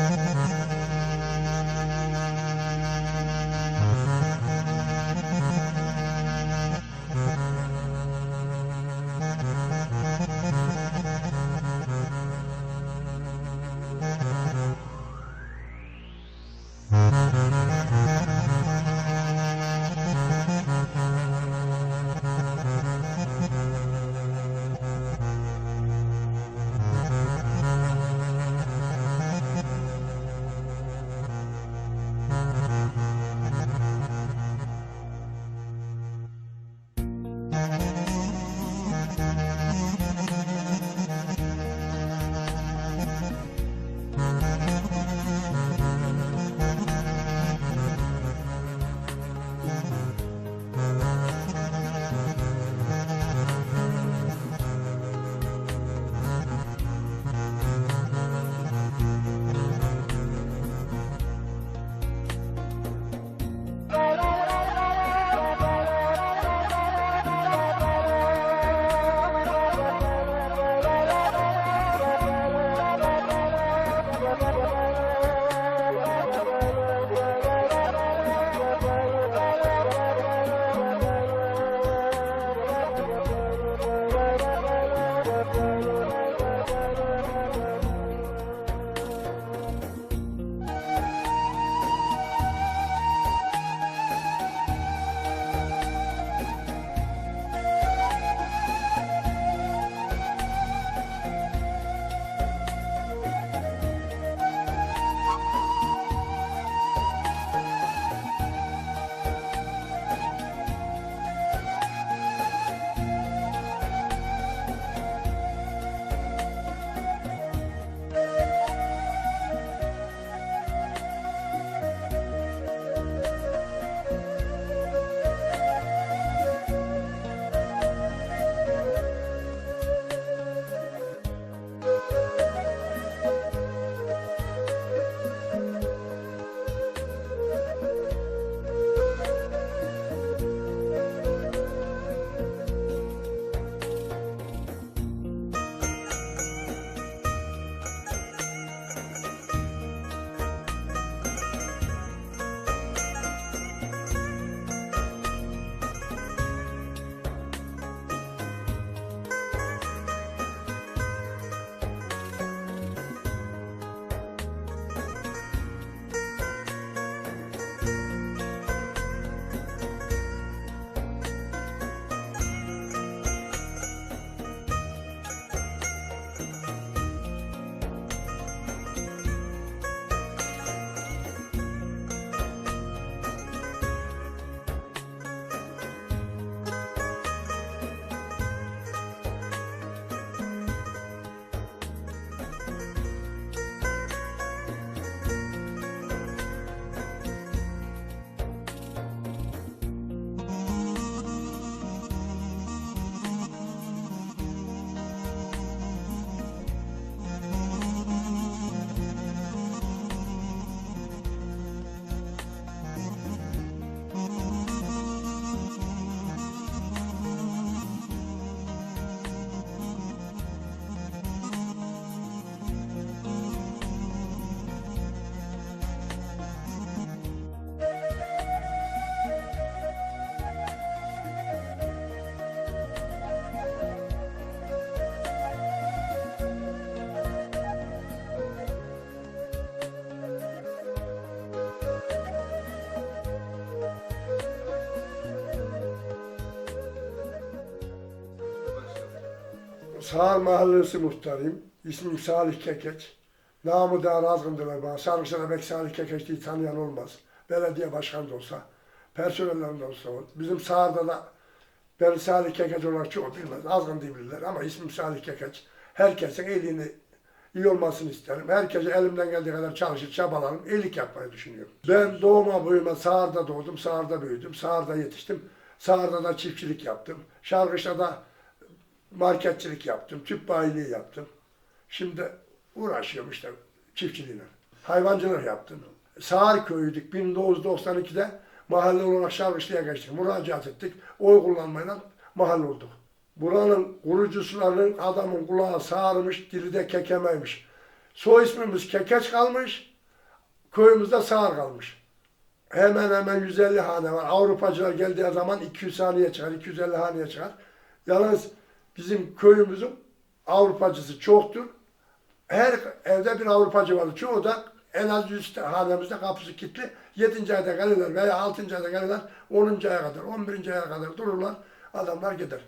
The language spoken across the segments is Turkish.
Música Sağır Mahallesi muhtarıyım. İsmim Salih Kekeç. Namı da Razgın'dılar bana. Sarıkşı'da belki Salih Kekeç diye tanıyan olmaz. Belediye başkanı da olsa, personellerinde olsa. Bizim sağırda da ben Salih Kekeç olarak çok bilmez. Azgın diye bilirler ama ismim Salih Kekeç. Herkesin elini iyi olmasını isterim. Herkese elimden geldiği kadar çalışır, çabalarım, iyilik yapmayı düşünüyorum. Ben doğuma büyüme Sağır'da doğdum, Sağır'da büyüdüm, Sağır'da yetiştim. Sağır'da da çiftçilik yaptım. Şarkış'ta da marketçilik yaptım, tüp bayiliği yaptım. Şimdi uğraşıyorum işte çiftçiliğine. Hayvancılık yaptım. Sağır köyüydük 1992'de mahalle olarak Şarkışlı'ya geçtik. Müracaat ettik. Oy kullanmayla mahalle olduk. Buranın kurucusuların adamın kulağı sağırmış, dili de kekemeymiş. Soy ismimiz Kekeç kalmış. köyümüzde sağır kalmış. Hemen hemen 150 hane var. Avrupacılar geldiği zaman 200 haneye çıkar, 250 haneye çıkar. Yalnız bizim köyümüzün Avrupacısı çoktur. Her evde bir Avrupacı vardı. Çoğu da en az 100 hanemizde kapısı kilitli. 7. ayda gelirler veya 6. ayda gelirler. 10. aya kadar, 11. aya kadar dururlar. Adamlar gider.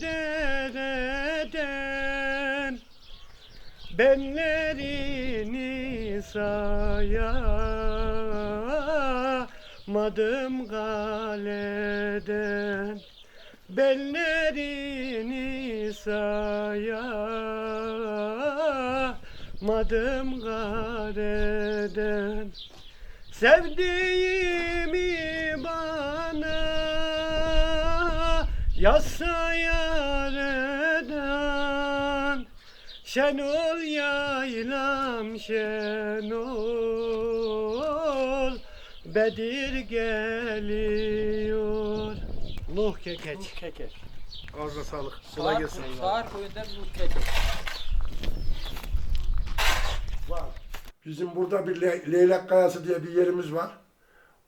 Dereden Benlerini sayamadım galeden. Bellerini sayamadım gareden Sevdiğimi bana yazsa Şenol yaylam şenol Bedir geliyor Nuh kekeç Nuh Kekeç. Ağzına sağlık. Kolay gelsin. Sağır köyünden Nuh Kekeç. var. Bizim burada bir Le- Leylek Kayası diye bir yerimiz var.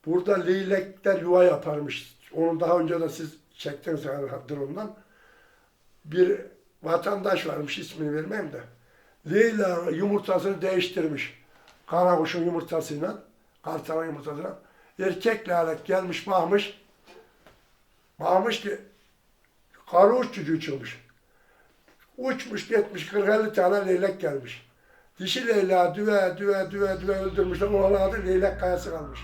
Burada leylekler yuva yaparmış. Onu daha önce de siz çektiniz herhalde ondan. Bir vatandaş varmış ismini vermeyeyim de. Leyla yumurtasını değiştirmiş. Kara kuşun yumurtasıyla, kartalın yumurtasıyla. Erkek leylek gelmiş bakmış. Bakmış ki karı uçucu çıkmış. Uçmuş gitmiş 40-50 tane leylek gelmiş. Dişi leyla düve düve düve düve öldürmüşler. Onun adı leylek kayası kalmış.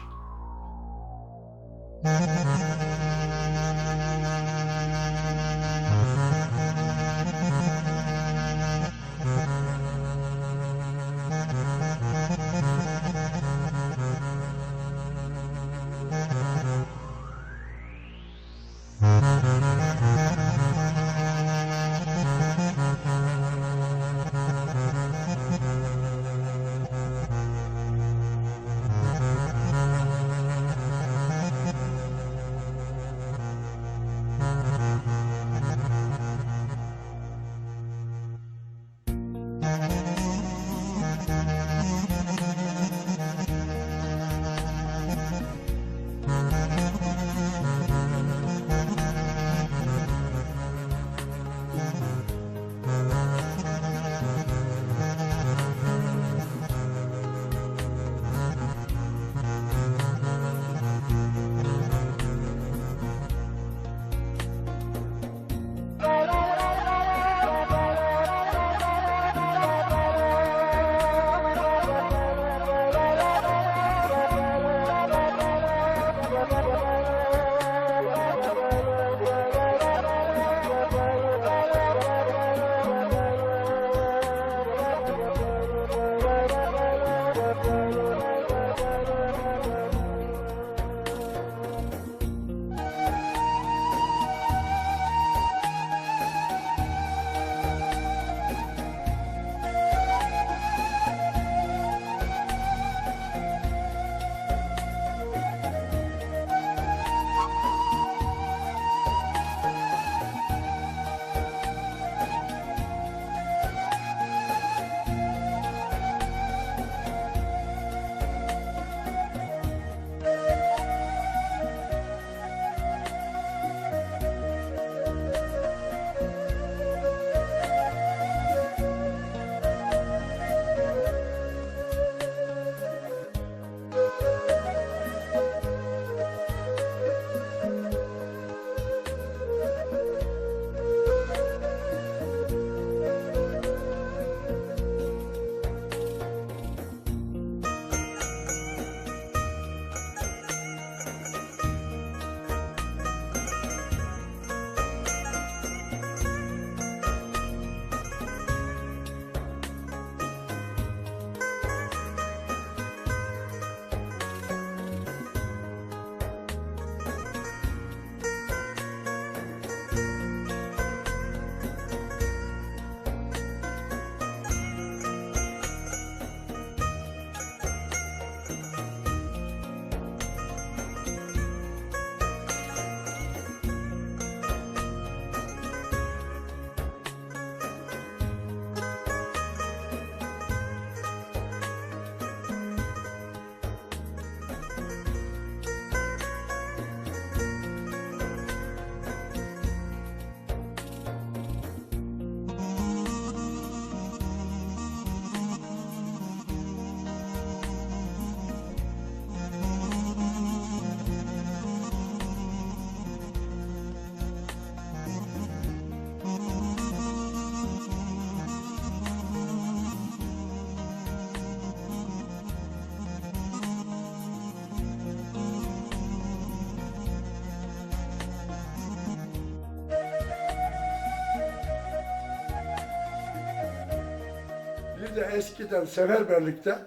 Bir de eskiden seferberlikte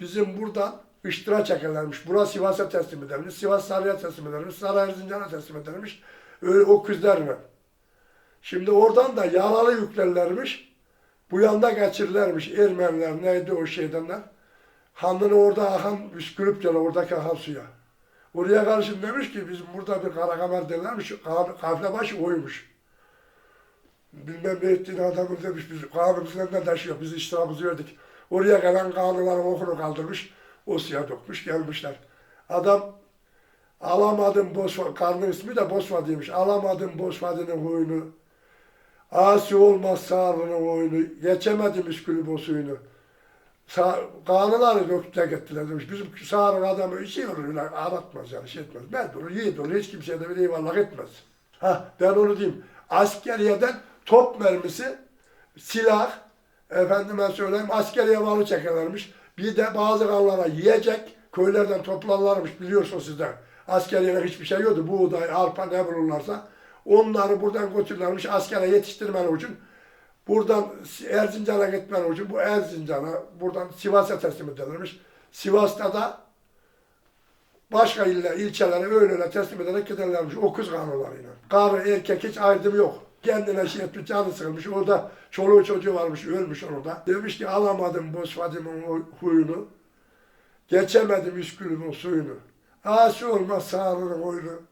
bizim buradan ıştıra çekerlermiş. Bura Sivas'a teslim edermiş. Sivas Saray'a teslim edermiş. Saray Erzincan'a teslim edermiş. Öyle o kızlarla. Şimdi oradan da yaralı yüklerlermiş. Bu yanda geçirirlermiş. Ermeniler neydi o şeydenler. Hanını orada akan Üskülüpçe'de oradaki akan suya. Oraya karşı demiş ki bizim burada bir karakamer derlermiş. Ka- Kafile başı oymuş. Bilmem ne ettiğin adamın demiş biz kanımızdan da taşıyor. Biz iştiramızı verdik. Oraya gelen kanunların okunu kaldırmış. O suya dökmüş gelmişler. Adam alamadım Bosfa, karnın ismi de Bosfa'dıymış. Alamadım Bosfa'dının huyunu. Asi olmaz sağlının oyunu. Geçemedim üskülü bosuyunu. Sa kanıları döktüle gittiler demiş. Bizim sağırın adamı işi olur aratmaz yani şey etmez. Durur, yiğit olur. Hiç kimseye de bir eyvallah etmez. Ha ben onu diyeyim. Askeriyeden top mermisi, silah, efendime söyleyeyim askeriye malı çekerlermiş. Bir de bazı kanlara yiyecek köylerden toplarlarmış biliyorsunuz sizler. Askeriyeler hiçbir şey yoktu. Buğday, arpa ne bulurlarsa onları buradan götürürlermiş askere yetiştirmen için. Buradan Erzincan'a gitmen için bu Erzincan'a buradan Sivas'a teslim edilirmiş. Sivas'ta da başka iller, ilçelere öyle öyle teslim ederek giderlermiş o kız kanunlarıyla. Karı erkek hiç ayrım yok. Kendine şey etmiş, canı sıkılmış. Orada çoluğu çocuğu varmış, ölmüş orada. Demiş ki alamadım Bosfadim'in o huyunu. Geçemedim Üskül'ün suyunu. Asi olmaz sağlığının oyunu.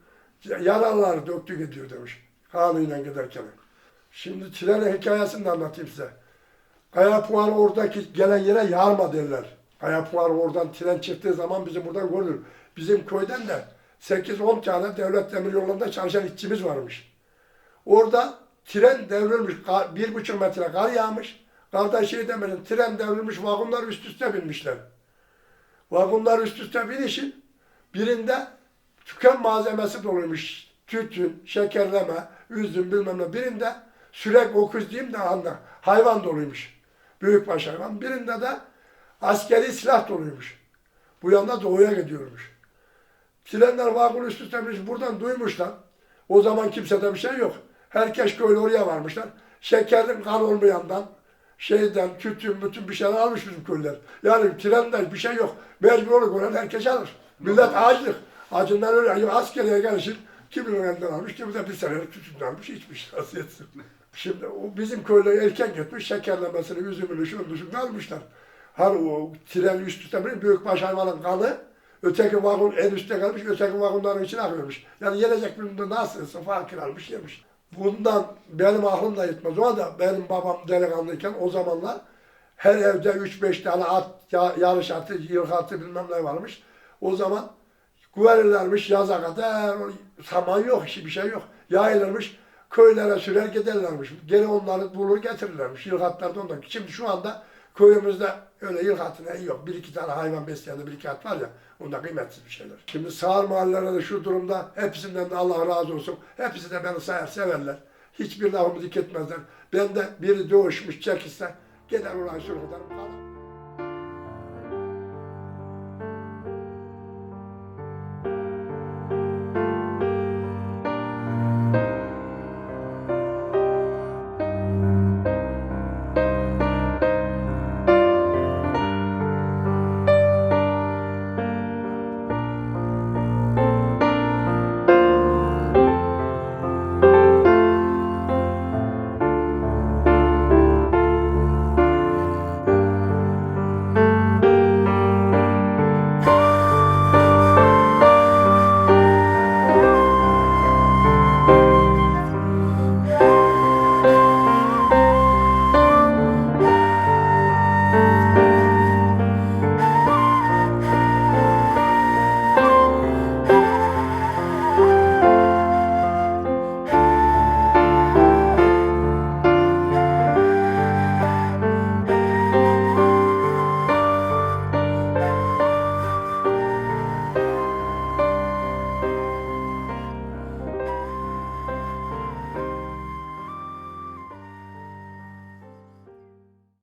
Yaralar döktü gidiyor demiş. Kanıyla giderken. Şimdi trenin hikayesini de anlatayım size. Kaya Puanı oradaki gelen yere yarma derler. Kaya Puanı oradan tren çıktığı zaman bizim buradan görülür. Bizim köyden de 8-10 tane devlet demir yolunda çalışan işçimiz varmış. Orada tren devrilmiş, bir buçuk metre kar yağmış. Karda şey demedim, tren devrilmiş, vagonlar üst üste binmişler. Vagonlar üst üste binişin birinde tüken malzemesi doluymuş. Tütün, şekerleme, üzüm bilmem ne. Birinde sürek okuz diyeyim de anla. Hayvan doluymuş. Büyükbaş hayvan. Birinde de askeri silah doluymuş. Bu yanda doğuya gidiyormuş. Trenler vagon üst üste binmiş. Buradan duymuşlar. O zaman kimsede bir şey yok. Herkes köylü oraya varmışlar. Şekerin kan olmayandan, şeyden, tütün, bütün bir şeyler almış bizim köylüler. Yani trende bir şey yok. Mecbur olur olan herkes alır. Millet açlık. Acından öyle. Yani askeriye gelişir. Kimin elinden almış, kimi de bir senelik tütün almış, içmiş. Nasıl etsin? Şimdi o bizim köylü erken gitmiş, şekerlemesini, üzümünü, şunu dışını almışlar. Hani o tren üst üste büyük baş hayvanın kanı, öteki vagon en üstte kalmış, öteki vagonların içine akıyormuş. Yani yenecek birinde nasılsa fakir almış yemiş. Bundan benim aklım da yetmez. O da benim babam delikanlıyken o zamanlar her evde 3-5 tane at, ya, yarış atı, yılgı atı bilmem ne varmış. O zaman güverirlermiş yaza kadar, saman yok, işi bir şey yok. Yayılırmış, köylere sürer giderlermiş. Geri onları bulur getirirlermiş. Yılgatlar da ondan. Şimdi şu anda köyümüzde öyle yılgatı ne yok. Bir iki tane hayvan besleyen bir iki at var ya, onda kıymetsiz bir şeyler. Şimdi sağır mahallelerde şu durumda hepsinden de Allah razı olsun. Hepsi de beni sayar, severler. Hiçbir lafımı dik etmezler. Ben de biri doğuşmuş çekilse gider oraya sürüklederim.